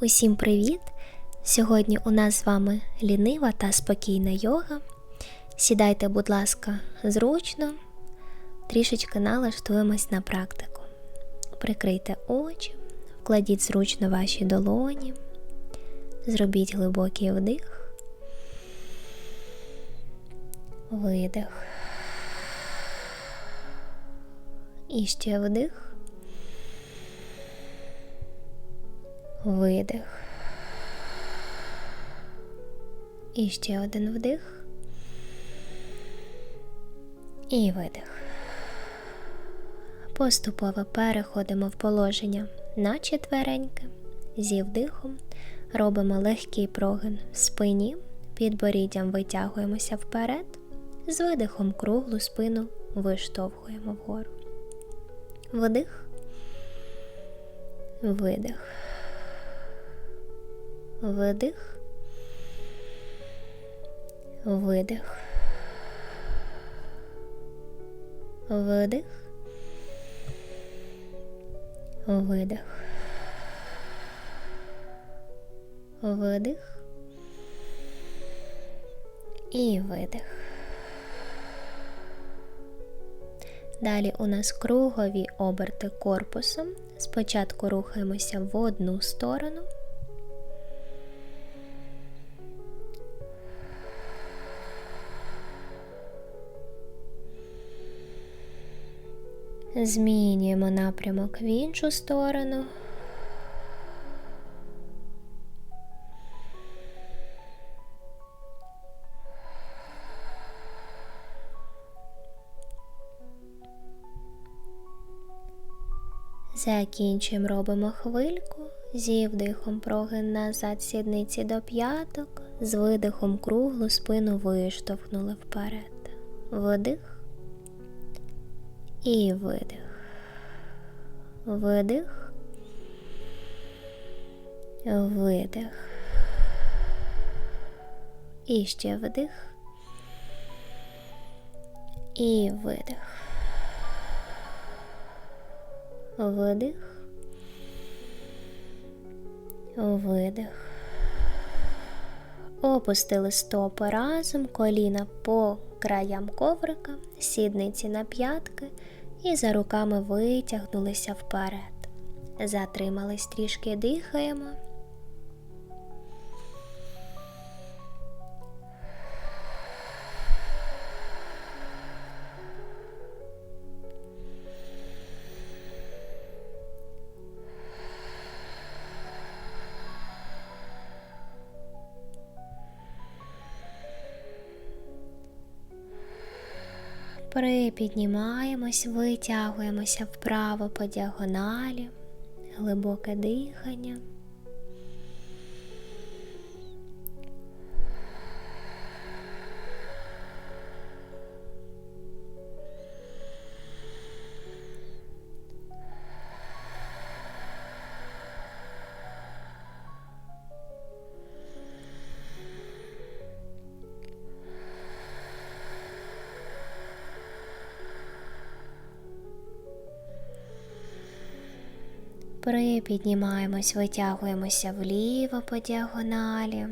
Усім привіт! Сьогодні у нас з вами лінива та спокійна йога. Сідайте, будь ласка, зручно, трішечки налаштуємось на практику. Прикрийте очі, вкладіть зручно ваші долоні, зробіть глибокий вдих, видих. І ще вдих. Видих. І ще один вдих. І видих. Поступово переходимо в положення на четвереньки. Зі вдихом робимо легкий прогин в спині, підборіддям витягуємося вперед, з видихом круглу спину виштовхуємо вгору. Вдих, видих. Видих, видих, видих, видих, видих і видих. Далі у нас кругові оберти корпусом. Спочатку рухаємося в одну сторону. Змінюємо напрямок в іншу сторону. Закінчуємо, робимо хвильку, зі вдихом прогин назад сідниці до п'яток, з видихом круглу спину виштовхнули вперед. Вдих і видих. Видих. Видих. І ще вдих. І видих. Видих. Видих. Опустили стопи разом, коліна по краям коврика, сідниці на п'ятки і за руками витягнулися вперед. Затримались трішки дихаємо. Припіднімаємось, витягуємося вправо по діагоналі, глибоке дихання. Припіднімаємось, витягуємося вліво по діагоналі.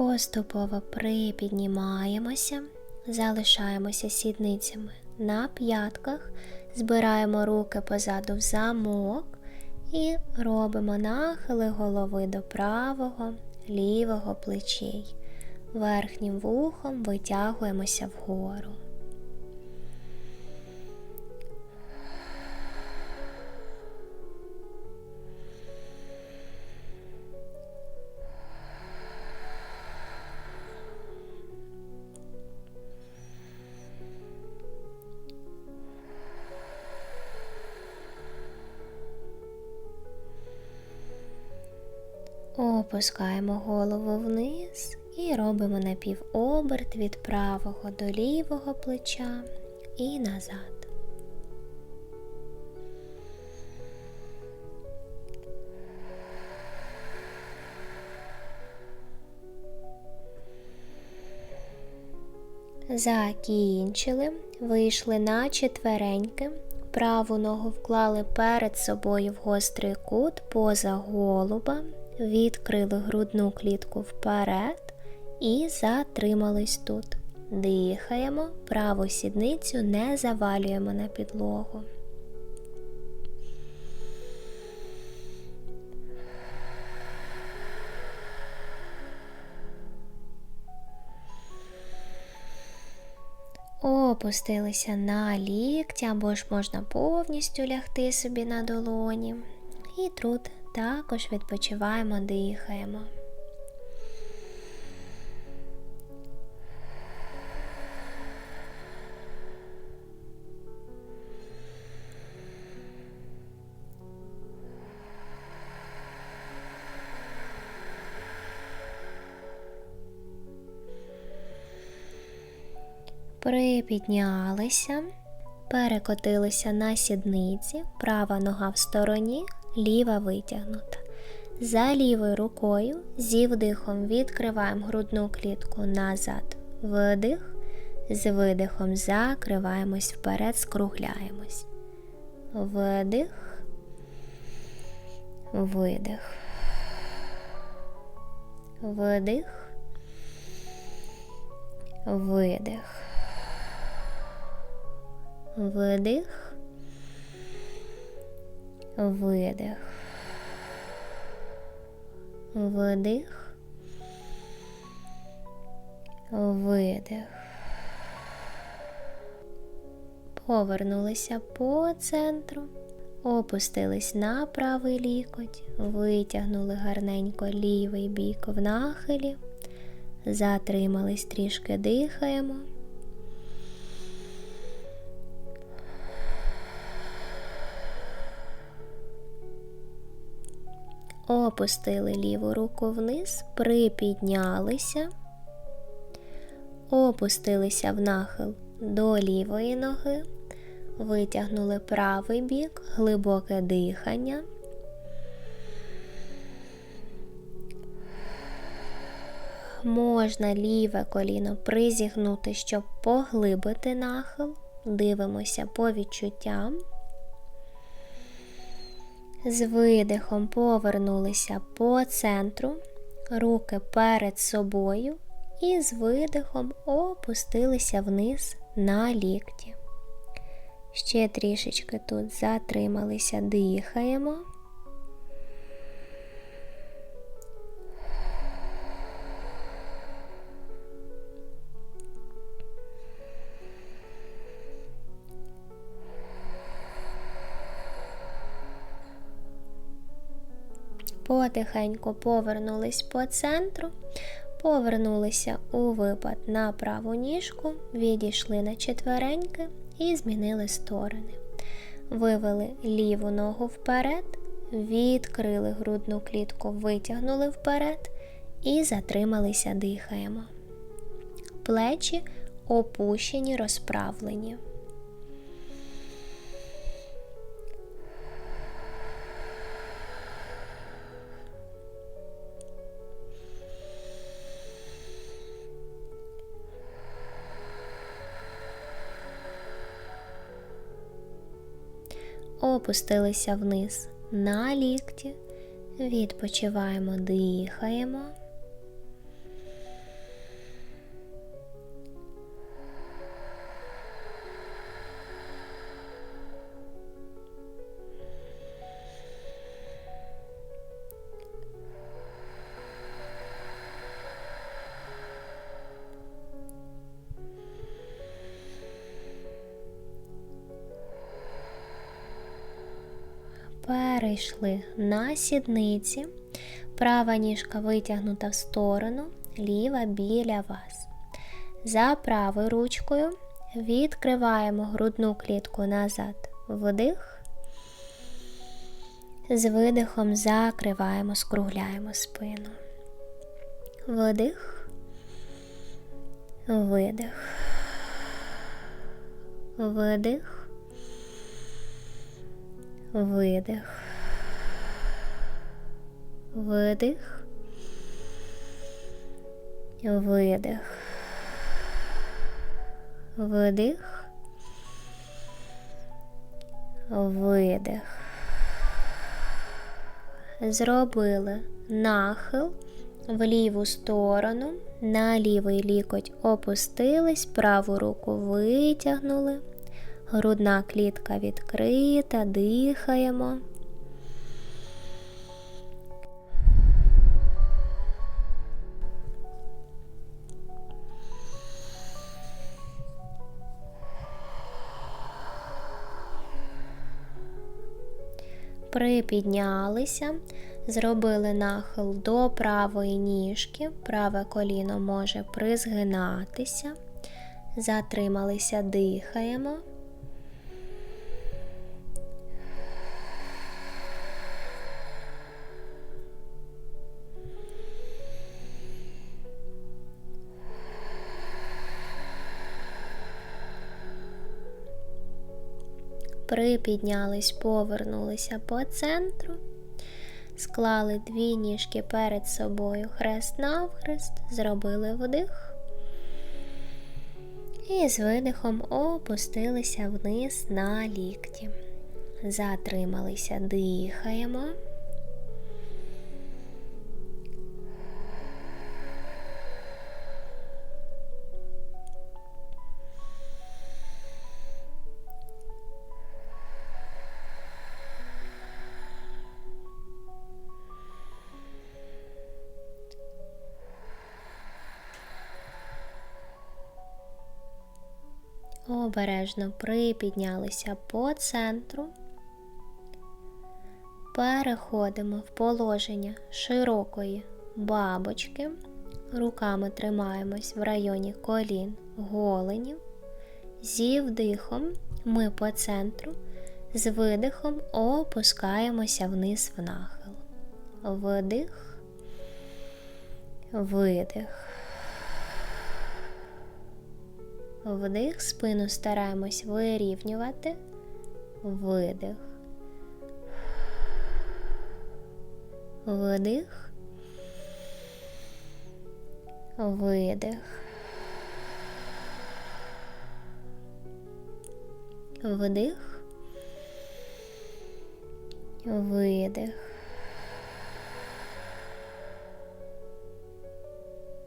Поступово припіднімаємося, залишаємося сідницями на п'ятках, збираємо руки позаду в замок і робимо нахили голови до правого, лівого плечей. Верхнім вухом витягуємося вгору. Опускаємо голову вниз і робимо напівоберт від правого до лівого плеча і назад. Закінчили, вийшли на четвереньки, праву ногу вклали перед собою в гострий кут поза голуба, відкрили грудну клітку вперед і затримались тут. Дихаємо, праву сідницю не завалюємо на підлогу. Опустилися на лікті, або ж можна повністю лягти собі на долоні. І тут також відпочиваємо, дихаємо. Припіднялися, перекотилися на сідниці, права нога в стороні, ліва витягнута. За лівою рукою зі вдихом відкриваємо грудну клітку назад, видих, з видихом закриваємось вперед, скругляємось. Видих, видих, видих, видих. Видих, видих, вдих, видих. Повернулися по центру, опустились на правий лікоть, витягнули гарненько лівий бік в нахилі, затримались трішки дихаємо. Опустили ліву руку вниз, припіднялися, опустилися в нахил до лівої ноги, витягнули правий бік, глибоке дихання. Можна ліве коліно призігнути, щоб поглибити нахил. Дивимося по відчуттям. З видихом повернулися по центру, руки перед собою і з видихом опустилися вниз на лікті. Ще трішечки тут затрималися, дихаємо. Потихеньку повернулись по центру, повернулися у випад на праву ніжку, відійшли на четвереньки і змінили сторони. Вивели ліву ногу вперед, відкрили грудну клітку, витягнули вперед і затрималися, дихаємо. Плечі опущені, розправлені. Опустилися вниз на лікті, відпочиваємо, дихаємо. Перейшли на сідниці, права ніжка витягнута в сторону, ліва біля вас. За правою ручкою відкриваємо грудну клітку назад, вдих, з видихом закриваємо, скругляємо спину. Вдих, видих, видих, видих, видих, видих, видих, видих. Зробили нахил в ліву сторону, на лівий лікоть опустились, праву руку витягнули, грудна клітка відкрита, дихаємо. Припіднялися, зробили нахил до правої ніжки, праве коліно може призгинатися, затрималися, дихаємо. Припіднялись, повернулися по центру, склали дві ніжки перед собою хрест навхрест, зробили вдих і з видихом опустилися вниз на лікті. Затрималися, дихаємо. Обережно припіднялися по центру. Переходимо в положення широкої бабочки. Руками тримаємось в районі колін голенів. Зі вдихом ми по центру, з видихом опускаємося вниз в нахил. Вдих, видих. Вдих, спину стараємось вирівнювати, видих, вдих, видих, вдих, видих,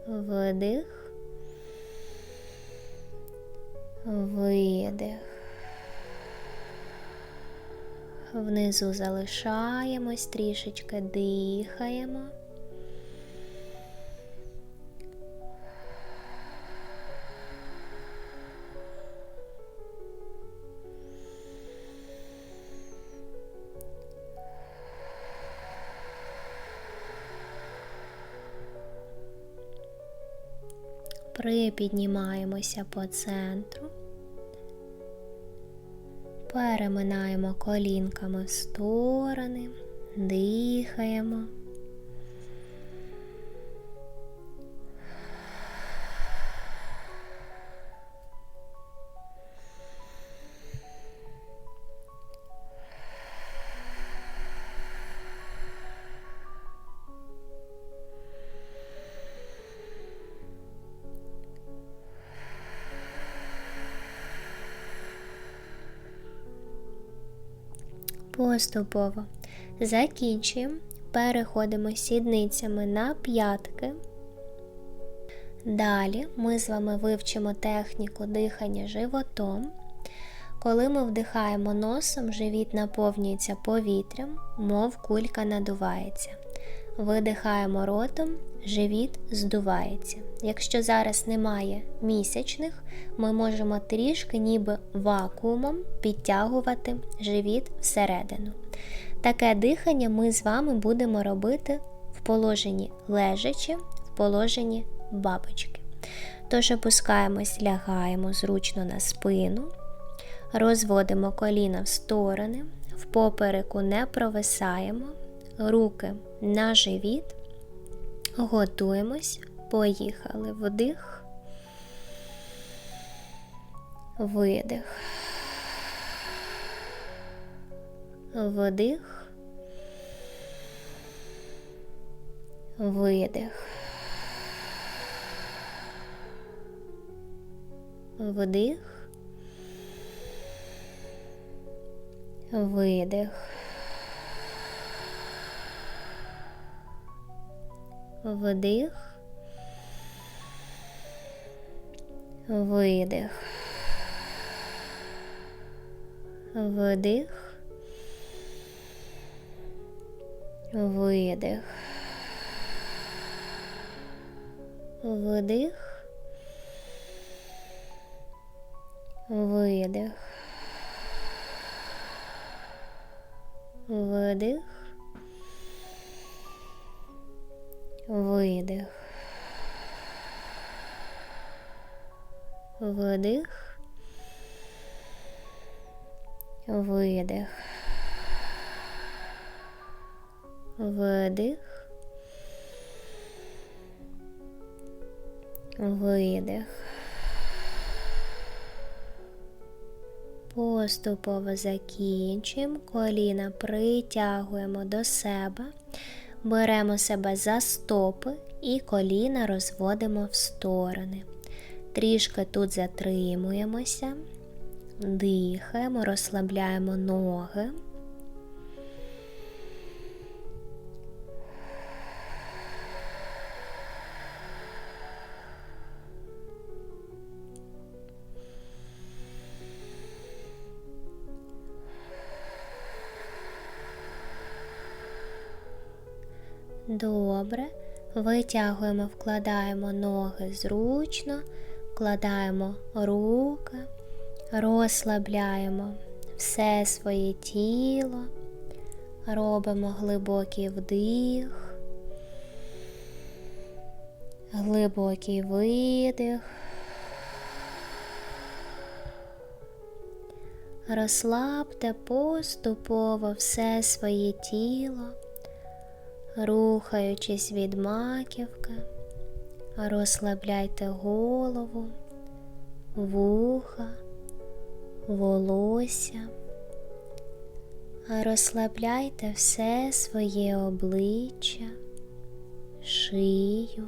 вдих. Видих. Внизу залишаємось, трішечки дихаємо. Припіднімаємося по центру, переминаємо колінками в сторони, дихаємо. Поступово закінчуємо, переходимо сідницями на п'ятки. Далі ми з вами вивчимо техніку дихання животом. Коли ми вдихаємо носом, живіт наповнюється повітрям, мов кулька надувається. Видихаємо ротом, живіт здувається. Якщо зараз немає місячних, ми можемо трішки ніби вакуумом підтягувати живіт всередину. Таке дихання ми з вами будемо робити в положенні лежачи, в положенні бабочки. Тож опускаємось, лягаємо зручно на спину, розводимо коліна в сторони, в попереку не провисаємо, руки на живіт. Готуємось. Поїхали. Вдих, видих, вдих, видих, вдих, видих. Вдих, видих, вдих, видих, вдих, видих, вдих, видих, вдих, видих, вдих, видих. Поступово закінчуємо, коліна притягуємо до себе, беремо себе за стопи і коліна розводимо в сторони. Трішки тут затримуємося, дихаємо, розслабляємо ноги. Добре. Витягуємо, вкладаємо ноги зручно, вкладаємо руки, розслабляємо все своє тіло, робимо глибокий вдих, глибокий видих. Розслабте поступово все своє тіло рухаючись від маківки, розслабляйте голову, вуха, волосся, розслабляйте все своє обличчя, шию,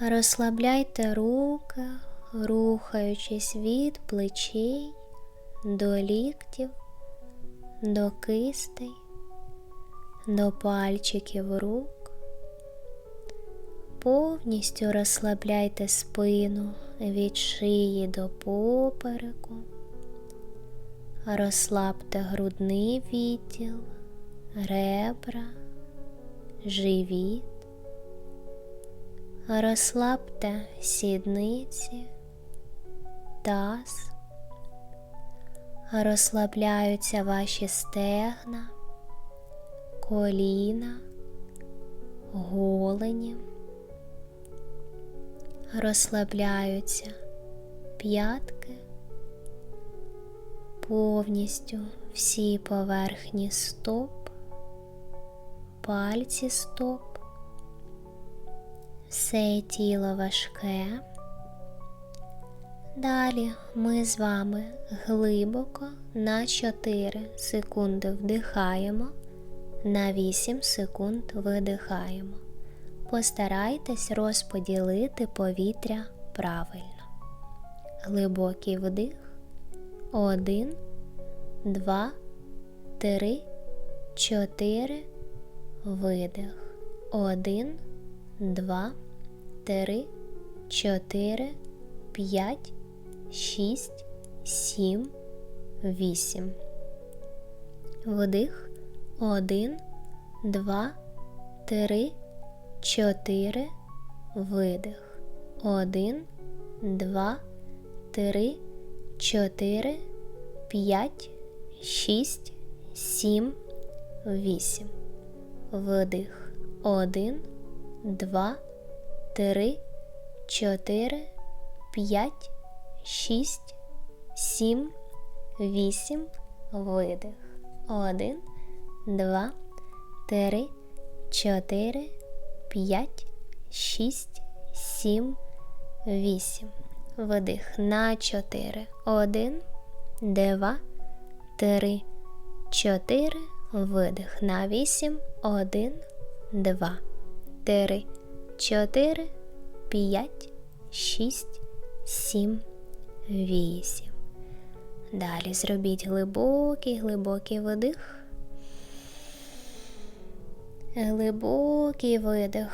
розслабляйте руки, рухаючись від плечей до ліктів, до кистей до пальчиків рук. Повністю розслабляйте спину від шиї до попереку, розслабте грудний відділ, ребра, живіт, розслабте сідниці, таз, розслабляються ваші стегна коліна, голені, розслабляються п'ятки, повністю всі поверхні стоп, пальці стоп, все тіло важке. Далі ми з вами глибоко на 4 секунди вдихаємо на 8 секунд видихаємо. Постарайтесь розподілити повітря правильно. Глибокий вдих. Один, два, три, чотири. Видих. Один, два, три, чотири, п'ять, шість, сім, вісім. Вдих. Один, два, три, чотири. Видих. Один, два, три, чотири, п'ять, шість, сім, вісім. Вдих. Один, два, три, чотири, п'ять, шість, сім, вісім. Видих. Один два, три, чотири, п'ять, шість, сім, вісім. Видих на чотири. Один, два, три, чотири. Видих на вісім. Один, два, три, чотири, п'ять, шість, сім, вісім. Далі зробіть глибокий, глибокий видих. Глибокий видих.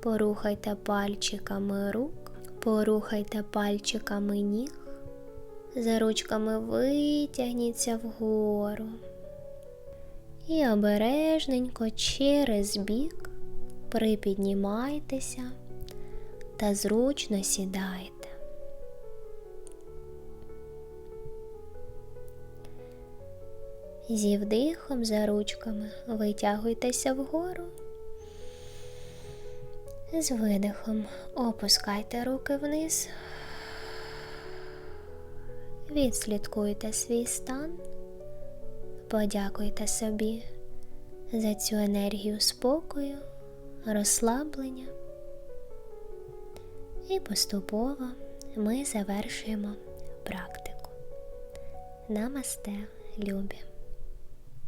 Порухайте пальчиками рук, порухайте пальчиками ніг, за ручками витягніться вгору. І обережненько через бік припіднімайтеся та зручно сідайте. Зі вдихом за ручками витягуйтеся вгору. З видихом опускайте руки вниз. Відслідкуйте свій стан, подякуйте собі за цю енергію спокою, розслаблення. І поступово ми завершуємо практику. Намасте, любі!